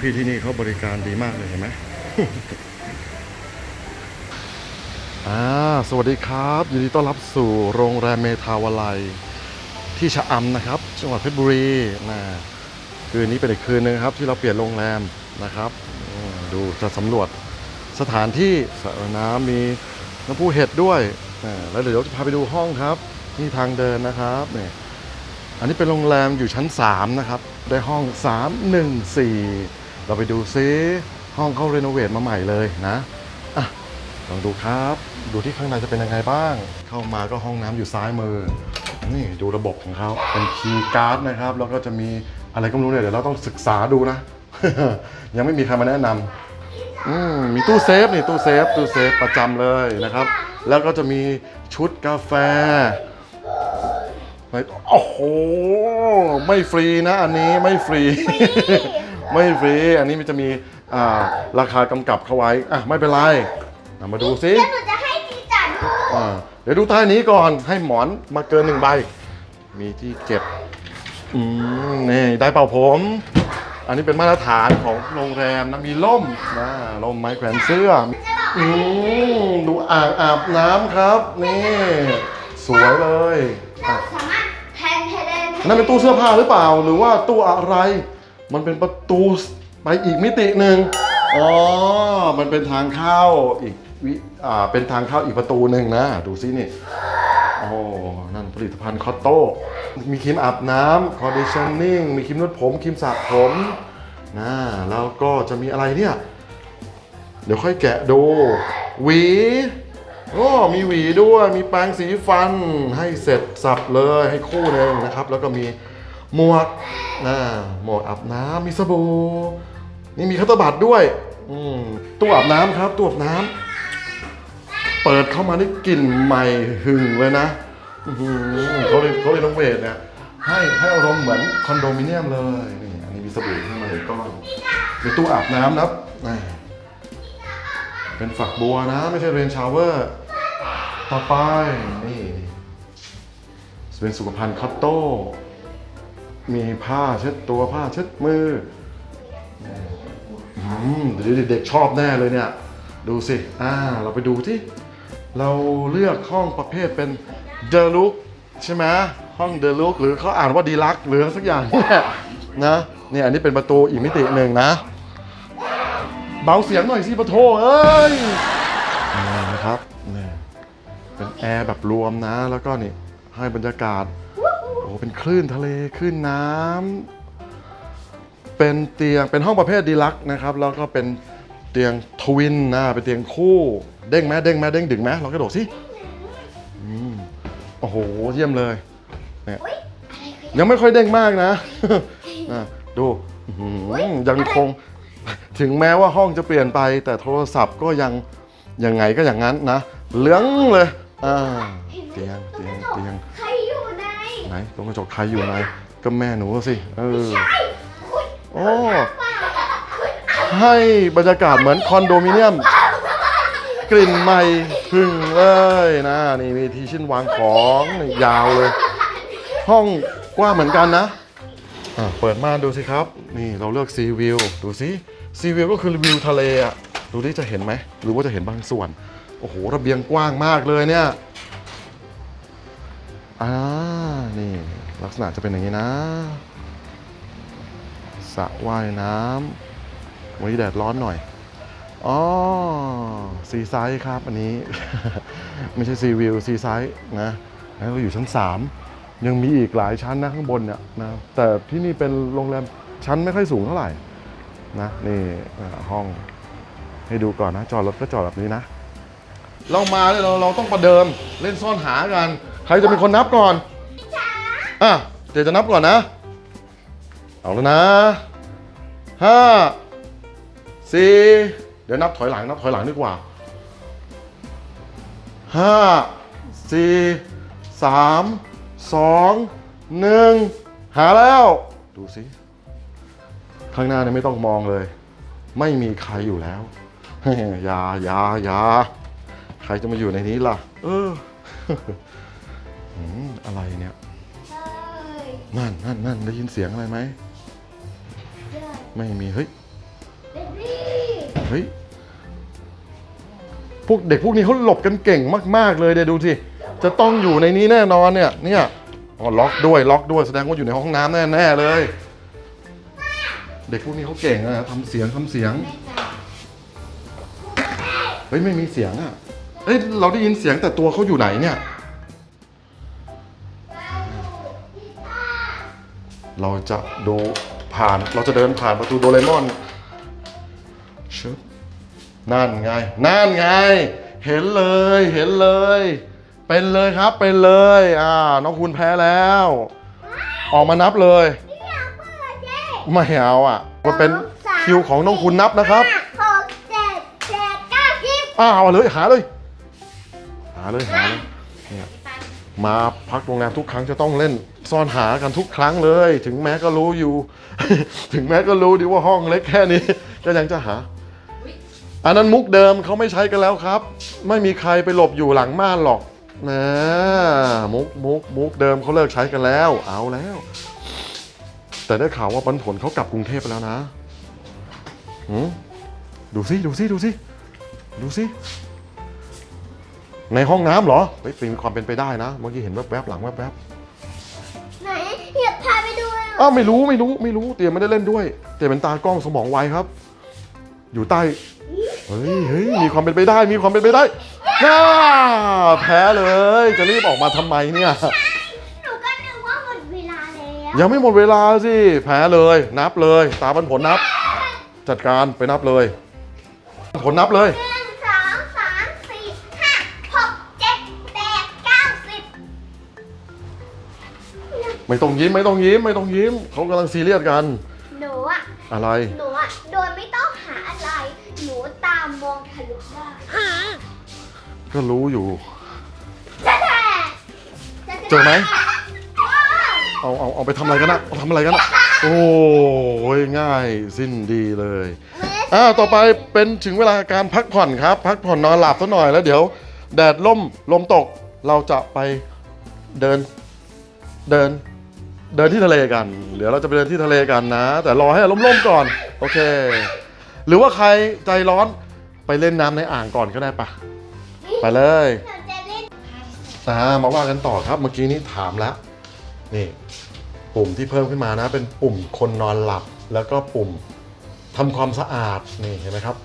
พี่ที่นี่เขาบริการดีมากเลยเห็นไหมอ่าสวัสดีครับยินดีต้อนรับสู่โรงแรมเมทาวาลัย ที่ชะอำนะครับ จังหวัดเพชรบุรีนะคืนนี้เป็นอีกคืนนึงครับ ที่เราเปลี่ยนโรงแรมนะครับ ดูจะสำรวจสถานที่สระน้ำมีน้ำพุเห็ดด้วยแล้วเดี๋ยวจะพาไปดูห้องครับนี่ทางเดินนะครับเนี่ยอันนี้เป็นโรงแรมอยู่ชั้น 3 นะครับ ได้ห้อง 314 เราไปดูซิห้องเขาเรโนเวทมาใหม่เลยนะอะลองดูครับ ดูที่ข้างในจะเป็นยังไงบ้าง เข้ามาก็ห้องน้ำอยู่ซ้ายมือ นี่ดูระบบของเขาเป็นคีย์การ์ดนะครับ แล้วก็จะมีอะไรก็ไม่รู้เนี่ยเดี๋ยวเราต้องศึกษาดูนะ ยังไม่มีใครมาแนะนำอืมมีตู้เซฟนี่ตู้เซฟตู้เซฟประจำเลยนะครับ แล้วก็จะมีชุดกาแฟโอ้โห ไม่ฟรีนะอันนี้ไม่ฟรี ไม่ฟรีอันนี้มันจะมีอ่าราคากำกับเข้าไว้อะไม่เป็นไรเอามาดูซิเดี๋ยวหนูจะให้จีจัดดูอ่าเดี๋ยวดูใต้นี้ก่อนให้หมอนมาเกินหนึ่งใบ มีที่เก็บอืมนี่ได้เป่าผม อันนี้เป็นมาตรฐานของโรงแรมนะมีร่มนะร่มไม้แขวนเสื้ออืมดูอ่างอาบน้ำครับ นี่ สวยเลยเราอะสามารถแทนเทเลนนั่นเป็นตู้เสื้อผ้าหรือเปล่า หรือว่าตู้อะไร มันเป็นประตูไปอีกมิติหนึ่งอ๋อ มันเป็นทางเข้าอีกวิอ่าเป็นทางเข้าอีกประตูหนึ่งนะ ดูซินี่โอ้นั่นผลิตภัณฑ์คอตโต้ มีครีมอาบน้ำ conditioning มีครีมนวดผมครีมสระผมนะแล้วก็จะมีอะไรเนี่ย เดี๋ยวค่อยแกะดู หวีโอ้มีหวีด้วย มีแปรงสีฟันให้เสร็จสับเลยให้คู่หนึ่งนะครับ แล้วก็มี หมวกนะหมวกอาบน้ำมีสบู่นี่มีคัตเตอร์บัตด้วย อืมตู้อาบน้ำครับตู้อาบน้ำเปิดเข้ามาได้กลิ่นใหม่หึงเลยนะอื้อหือเขาเลยเขาเลยต้องเวทเนี่ยให้ให้อารมณ์เหมือนคอนโดมิเนียมเลยนี่อันนี้มีสบู่ขึ้นมาเลยก้อนมีตู้อาบน้ำนะครับเป็นฝักบัวนะ ไม่ใช่เรนชาวเวอร์ ต่อไปนี่เป็นสุขภัณฑ์คอตโต้ มีผ้าเช็ดตัวผ้าเช็ดมืออืมเดี๋ยวเด็กๆชอบแน่เลยเนี่ย ดูสิ อ่า เราไปดูที่ เราเลือกห้องประเภทเป็นเดลุกใช่ไหมห้องเดลุกหรือเขาอ่านว่าดีลักหรือสักอย่างเนี่ยนะเนี่ยอันนี้เป็นประตูอีกมิติหนึ่งนะ เบาเสียงหน่อยสิปะโทเอ้ยนะครับนี่เป็นแอร์แบบรวมนะ แล้วก็นี่ให้บรรยากาศ เป็นคลื่นทะเลคลื่นน้ำเป็นเตียงเป็นห้องประเภทดีลักซ์นะครับ แล้วก็เป็นเตียงทวินนะเป็นเตียงคู่ เด้งไหมเด้งไหมเด้งดึงไหมลองกระโดดสิอืมโอ้โหเยี่ยมเลยเนี่ยยังไม่ค่อยเด้งมากนะนะดูอื้อหือยังคงถึงแม้ว่าห้องจะเปลี่ยนไป แต่โทรศัพท์ก็ยังยังไงก็อย่างนั้นนะ เหลืองเลยอ่าเตียงเตียงเตียงใครอยู่ใน ไหนตรงกระจกใครอยู่ไหนก็แม่หนูสิเออใช่คุณโอ้ให้บรรยากาศเหมือนคอนโดมิเนียม กลิ่นใหม่พึ่งเลยนะนี่มีที่ชิ้นวางของนี่ยาวเลย ห้องกว้างเหมือนกันนะอะเปิดม่านดูสิครับ นี่เราเลือกซีวิวดูสิซีวิวก็คือวิวทะเลอะดูดิจะเห็นไหมหรือว่าจะเห็นบางส่วน โอ้โหระเบียงกว้างมากเลยเนี่ย อ่า นี่ลักษณะจะเป็นอย่างนี้นะสระว่ายน้ำวันนี้แดดร้อนหน่อย อ๋อ ซีไซส์ครับอันนี้ ไม่ใช่ซีวิวซีไซส์นะเราอยู่ชั้น 3 ยังมีอีกหลายชั้นนะข้างบนเนี่ยนะ แต่ที่นี่เป็นโรงแรมชั้นไม่ค่อยสูงเท่าไหร่นะนี่ห้องให้ดูก่อนนะ จอดรถก็จอดแบบนี้นะ เรามาเนี่ยเราเราต้องประเดิมเล่นซ่อนหากัน ใครจะเป็นคนนับก่อน อะ เดี๋ยวจะนับก่อนนะ เอาแล้วนะห้าสี่เดี๋ยวนับถอยหลังนับถอยหลังดีกว่าห้าสี่สามสองหนึ่งหาแล้ว ดูสิ ข้างหน้าเนี่ยไม่ต้องมองเลย ไม่มีใครอยู่แล้วอย่าอย่าอย่าใครจะมาอยู่ในนี้ล่ะ เออ อืมอะไรเนี่ยเฮ้ยนั่นนั่นนั่นได้ยินเสียงอะไรไหมเดินไม่มีเฮ้ยเบบี้เฮ้ยพวกเด็กพวกนี้เขาหลบกันเก่งมาก ๆ เลยเดี๋ยวดูสิจะต้องอยู่ในนี้แน่นอนเนี่ยเนี่ยอ๋อล็อกด้วยล็อกด้วยแสดงว่าอยู่ในห้องน้ำแน่ๆเลย เด็กพวกนี้เขาเก่งนะทำเสียงทำเสียงเฮ้ยไม่มีเสียงอะเฮ้ยเราได้ยินเสียงแต่ตัวเขาอยู่ไหนเนี่ย เราจะดูผ่านเราจะเดินผ่านประตูโดเรมอนชึบนั่นไง นั่นไง เห็นเลยเห็นเลย เป็นเลยครับเป็นเลยอ่าน้องคุณแพ้แล้ว ออกมานับเลย ไม่อยากเปิดเจ๊ไม่เอาอะมันเป็นคิวของน้องคุณนับนะครับหกเจ็ดแปดเก้าสิบอ้าวเอาเลยหาเลย หาเลยหาเลยเนี่ยมาพักโรงแรมทุกครั้งจะต้องเล่น ซ่อนหากันทุกครั้งเลย ถึงแม้ก็รู้อยู่ ถึงแม้ก็รู้ดีว่าห้องเล็กแค่นี้ ก็ยังจะหา อันนั้นมุกเดิมเขาไม่ใช้กันแล้วครับ ไม่มีใครไปหลบอยู่หลังม่านหรอกนะมุกมุกมุกเดิมเขาเลิกใช้กันแล้ว เอาแล้ว แต่ได้ข่าวว่าปันผลเขากลับกรุงเทพไปแล้วนะหืดูสิดูสิดูสิดูสิในห้องน้ำเหรอเฮ้ยมีความเป็นไปได้นะ เมื่อกี้เห็นแวบๆหลังแวบไอ้าวไม่รู้ไม่รู้ไม่รู้เตียไม่ได้เล่นด้วย เตียเป็นตากล้องสมองไวครับ อยู่ใต้เฮ้ยเฮ้ยมีความเป็นไปได้มีความเป็นไปได้น่าแพ้เลย จะรีบออกมาทำไมเนี่ย หนูก็นึกว่าหมดเวลาแล้วยังไม่หมดเวลาสิแพ้เลย นับเลย ตาบันผลนับ จัดการไปนับเลย ผลนับเลย ไม่ต้องยิ้มไม่ต้องยิ้มไม่ต้องยิ้มเขากำลังซีเรียสกัน หนูอะอะไร หนูอะโดยไม่ต้องหาอะไร หนูตามมองทะลุได้ก็รู้อยู่ จะแท้เจอไหมเอาเอาเอาไปทำอะไรกันนะเอาทำอะไรกันนะโอ้ยง่ายสิ้นดีเลยอ่าต่อไปเป็นถึงเวลาการพักผ่อนครับ พักผ่อนนอนหลับสักหน่อยแล้วเดี๋ยว แดดล่มลมตกเราจะไปเดิน เดิน เดินที่ทะเลกันเดี๋ยวเราจะไปเดินที่ทะเลกันนะ แต่รอให้ล่มๆก่อน โอเค หรือว่าใครใจร้อนไปเล่นน้ำในอ่างก่อนก็ได้ปะไปเลยนะเล่นอ่ามาว่ากันต่อครับเมื่อกี้นี้ถามแล้วนี่ปุ่มที่เพิ่มขึ้นมานะ เป็นปุ่มคนนอนหลับ แล้วก็ปุ่มทำความสะอาดนี่เห็นไหมครับ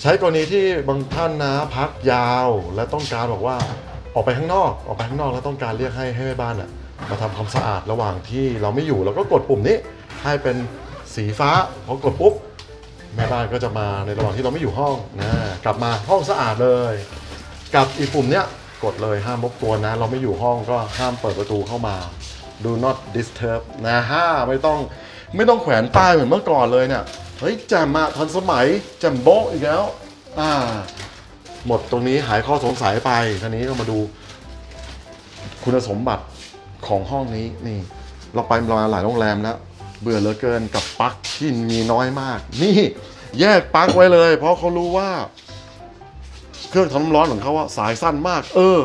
ใช้กรณีที่บางท่านนะพักยาวและต้องการบอกว่าออกไปข้างนอก ออกไปข้างนอกแล้วต้องการเรียกให้ให้แม่บ้านอะ มาทำความสะอาดระหว่างที่เราไม่อยู่เราก็กดปุ่มนี้ให้เป็นสีฟ้าพอกดปุ๊บแม่บ้านก็จะมาในระหว่างที่เราไม่อยู่ห้องนะกลับมาห้องสะอาดเลย กับอีกปุ่มเนี้ยกดเลยห้ามรบกวนนะ เราไม่อยู่ห้องก็ห้ามเปิดประตูเข้ามา do not disturb นะฮะไม่ต้องไม่ต้องแขวนป้ายเหมือนเมื่อก่อนเลยเนี่ยเฮ้ยแจมอะทันสมัยแจมโบอีกแล้วอ่าหมดตรงนี้หายข้อสงสัยไปทีนี้ก็มาดูคุณสมบัติ ของห้องนี้นี่ เราไปมาหลายโรงแรมแล้ว เบื่อเหลือเกินกับปลั๊กที่มีน้อยมาก นี่แยกปลั๊กไว้เลย เพราะเขารู้ว่า เครื่องทำน้ำร้อนของเขาอะสายสั้นมาก เออ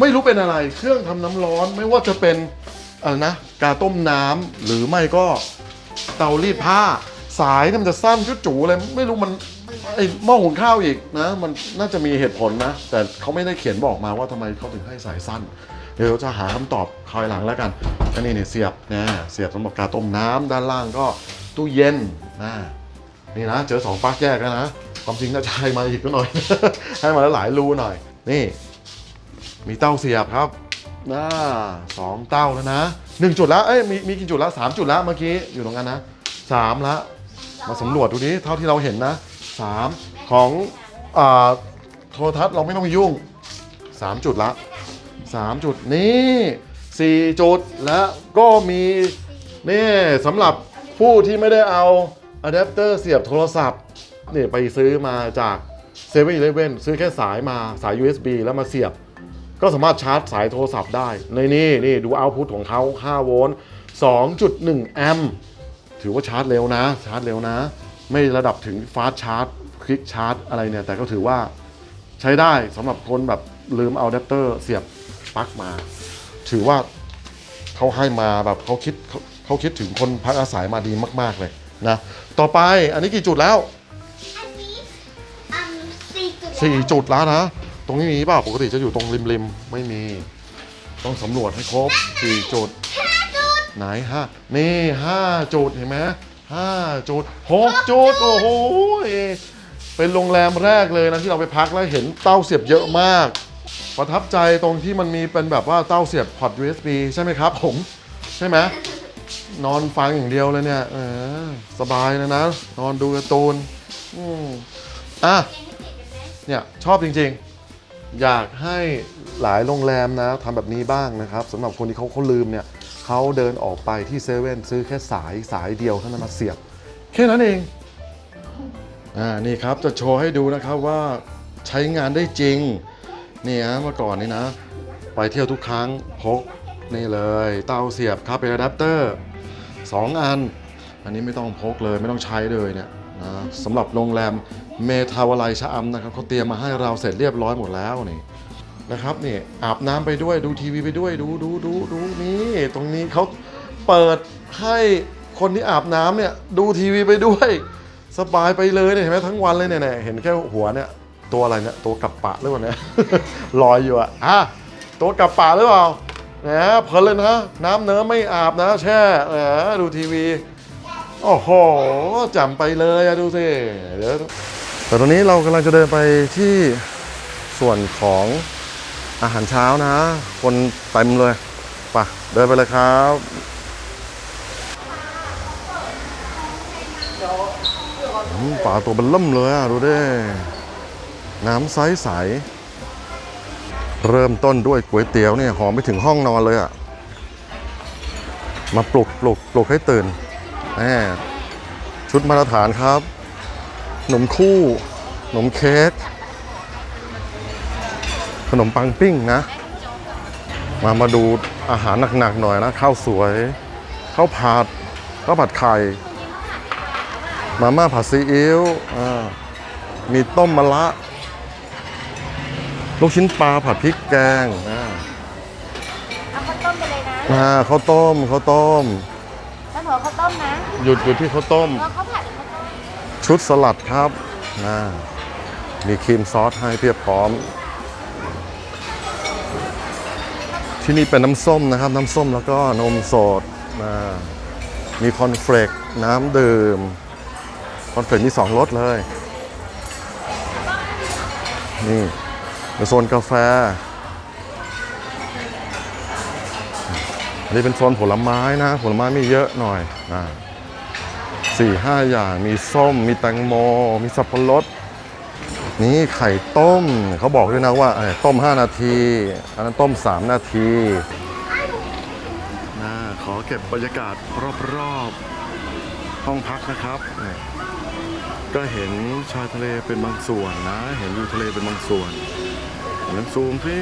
ไม่รู้เป็นอะไร เครื่องทำน้ำร้อนไม่ว่าจะเป็นอะไรนะกาต้มน้ำหรือไม่ก็เตารีดผ้า สายนี่มันจะสั้นจุจูเลยไม่รู้มันไอหม้อหุงข้าวอีกนะ มันน่าจะมีเหตุผลนะ แต่เขาไม่ได้เขียนบอกมาว่าทำไมเขาถึงให้สายสั้น เดี๋ยวจะหาคำตอบคอยหลังแล้วกันก็นี่เนี่ยเสียบนะเสียบสำหรับกาต้มน้ำด้านล่างก็ตู้เย็นนะนี่นะเจอสองปลั๊กแยกแล้วนะความจริงน่าจะให้มาอีกก็หน่อย ให้มาหลายรูหน่อย นี่ มีเต้าเสียบครับน่าสองเต้าแล้วนะหนึ่งจุดแล้วเอ้ยมีมีกี่จุดแล้วสามจุดแล้วเมื่อกี้อยู่ตรงนั้นนะสามละมาสำรวจดูดิเท่าที่เราเห็นนะสามของอ่าโทรทัศน์เราไม่ต้องยุ่งสามจุดละ สามจุดนี่สี่จุดแล้วก็มีนี่สำหรับผู้ที่ไม่ได้เอาอะแดปเตอร์เสียบโทรศัพท์นี่ไปซื้อมาจาก7 e เ e ่ e อซื้อแค่สายมาสาย USB แล้วมาเสียบ ก็สามารถชาร์จสายโทรศัพท์ได้ ในนี่นี่ดูเอาพุทของเขา5โวลต์2.1 แอมป์ถือว่าชาร์จเร็วนะ ชาร์จเร็วนะ ไม่ระดับถึงฟาสชาร์จคลิกชาร์จอะไรเนี่ย แต่ก็ถือว่าใช้ได้สำหรับคนแบบลืมเอาอะแดปเตอร์เสียบ ลั๊กมา ถือว่าเขาให้มาแบบเขาคิดเขาเขาคิดถึงคนพักอาศัยมาดีมาก ๆเลยนะ ต่อไปอันนี้กี่จุดแล้วอันนี้อันสี่จุดสี่จุดแล้วนะ ตรงนี้มีเปล่าปกติจะอยู่ตรงริมริมๆไม่มี ต้องสำรวจให้ครบสี่จุด ห้าจุดไหนห้านี่ห้าจุดเห็นไหมห้าจุดหกจุด โอ้โหเป็นโรงแรมแรกเลยนะที่เราไปพักแล้วเห็นเต้าเสียบเยอะมาก ประทับใจตรงที่มันมีเป็นแบบว่าเต้าเสียบพอร์ต USB ใช่ไหมครับผม ใช่ไหมนอนฟังอย่างเดียวเลยเนี่ยเออสบายเลยนะ นอนดูการ์ตูนอืมอะเนี่ยชอบจริงๆ อยากให้หลายโรงแรมนะทำแบบนี้บ้างนะครับสำหรับคนที่เขาเขาลืมเนี่ยเขาเดินออกไปที่เซเว่นซื้อแค่สายสายเดียวเท่านั้นมาเสียบ แค่นั้นเองอ่านี่ครับจะโชว์ให้ดูนะครับว่าใช้งานได้จริง นี่ฮะเมื่อก่อนนี่นะ ไปเที่ยวทุกครั้งพกนี่เลย เตาเสียบครับเป็นอะแดปเตอร์สองอัน อันนี้ไม่ต้องพกเลยไม่ต้องใช้เลยเนี่ยนะสำหรับโรงแรมเมทาวาลัยชะอำนะครับเขาเตรียมมาให้เราเสร็จเรียบร้อยหมดแล้วนี่นะครับนี่อาบน้ำไปด้วยดูทีวีไปด้วยดูดูดูดูนี่ตรงนี้เขาเปิดให้คนที่อาบน้ำเนี่ยดูทีวีไปด้วย สบายไปเลยเนี่ยเห็นไหมทั้งวันเลยเนี่ยเห็นแค่หัวเนี่ย ตัวอะไรเนี่ยตัวกับปะหรือเปล่าเนี่ยลอยอยู่อะอะตัวกับปะหรือเปล่าแหมเพลินเลยนะน้ำเนื้อไม่อาบนะแช่แหมดูทีวี โอ้โหจำไปเลยอะดูสิเดี๋ยวแต่ตอนนี้เรากำลังจะเดินไปที่ส่วนของอาหารเช้านะ คนเต็มเลยไปะเดินไปเลยครับปลาตัวเบันล่มเลยอะดูดิ น้ำใสใสๆเริ่มต้นด้วยก๋วยเตี๋ยวเนี่ยหอมไปถึงห้องนอนเลยอะมาปลุกปลุกปลุกให้ตื่นแหมชุดมาตรฐานครับขนมคู่ขนมเค้ก ขนมปังปิ้งนะ มามาดูอาหารหนักๆหน่อยนะ ข้าวสวย ข้าวผัด ข้าวผัดไข่ มาม่าผัดซีอิ๊ว อ่ามีต้มมะละ ลูกชิ้นปลาผัดพริกแกงอ่าเอาข้าวต้มไปเลยนะอ่าข้าวต้มข้าวต้ม แล้วหนูเอาข้าวต้มนะหยุดอยู่ที่ข้าวต้ม แล้วข้าวผัดข้าวต้มชุดสลัดครับนะมีครีมซอสให้เพียบพร้อม ที่นี่เป็นน้ำส้มนะครับ น้ำส้มแล้วก็นมสดนะมีคอนเฟลกน้ำดื่ม คอนเฟลกมีสองรสเลย นี่ใน โซนกาแฟ อันนี้เป็นโซนผลไม้นะ ผลไม้มีเยอะหน่อยนะสี่ห้าอย่างมีส้ม มีแตงโม มีสับปะรดนี่ไข่ต้มเขาบอกด้วยนะว่าต้ม 5 นาที อันนั้นต้ม 3 นาทีนะขอเก็บบรรยากาศรอบๆห้องพักนะครับก็เห็นชายทะเลเป็นบางส่วนนะ เห็นวิวทะเลเป็นบางส่วน นั้นซูมสิ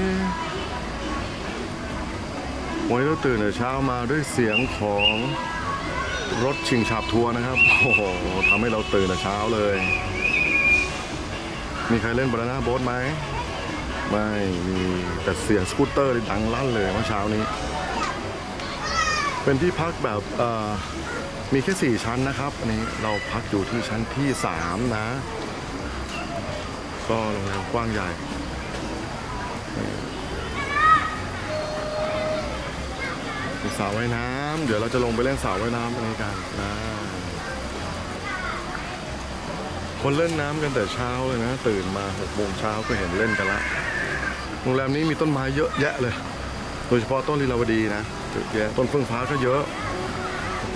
วันนี้เราตื่นแต่เช้ามาด้วยเสียงของรถชิงฉับทัวร์นะครับ โอ้โหทำให้เราตื่นแต่เช้าเลย มีใครเล่นบานาน่าโบ๊ทไหม ไม่มีแต่เสียงสกูตเตอร์นี่ดังลั่นเลยเมื่อเช้านี้ เป็นที่พักแบบมีแค่ 4 ชั้นนะครับ อันนี้เราพักอยู่ที่ชั้นที่ 3 นะ ก็โรงแรมกว้างใหญ่ มีสระว่ายน้ำเดี๋ยวเราจะลงไปเล่นสระว่ายน้ำอันนี้กันนะคนเล่นน้ำกันแต่เช้าเลยนะ ตื่นมาหกโมงเช้าก็เห็นเล่นกันละโรงแรมนี้มีต้นไม้เยอะแยะเลย โดยเฉพาะต้นลีลาวดีนะเยอะแยะต้นเฟื่องฟ้าก็เยอะ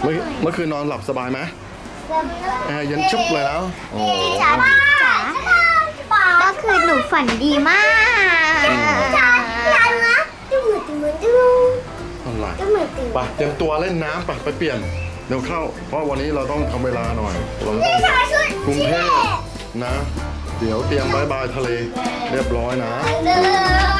เมื่อเมื่อคืนนอนหลับสบายไหมแอร์เย็นชุบเลยแล้วโอ้โหจ๋าจ๋าก็คือหนูฝันดีมาก จ๋าจ๋านะเหมือะไรดูเหมือนตื่นไปเตรียมตัวเล่นน้ำไปไปเปลี่ยนเดี๋ยวเข้า เพราะวันนี้เราต้องทำเวลาหน่อยเราต้องกรุงเทพนะ เดี๋ยวเตรียมบายบายทะเลเรียบร้อยนะเลย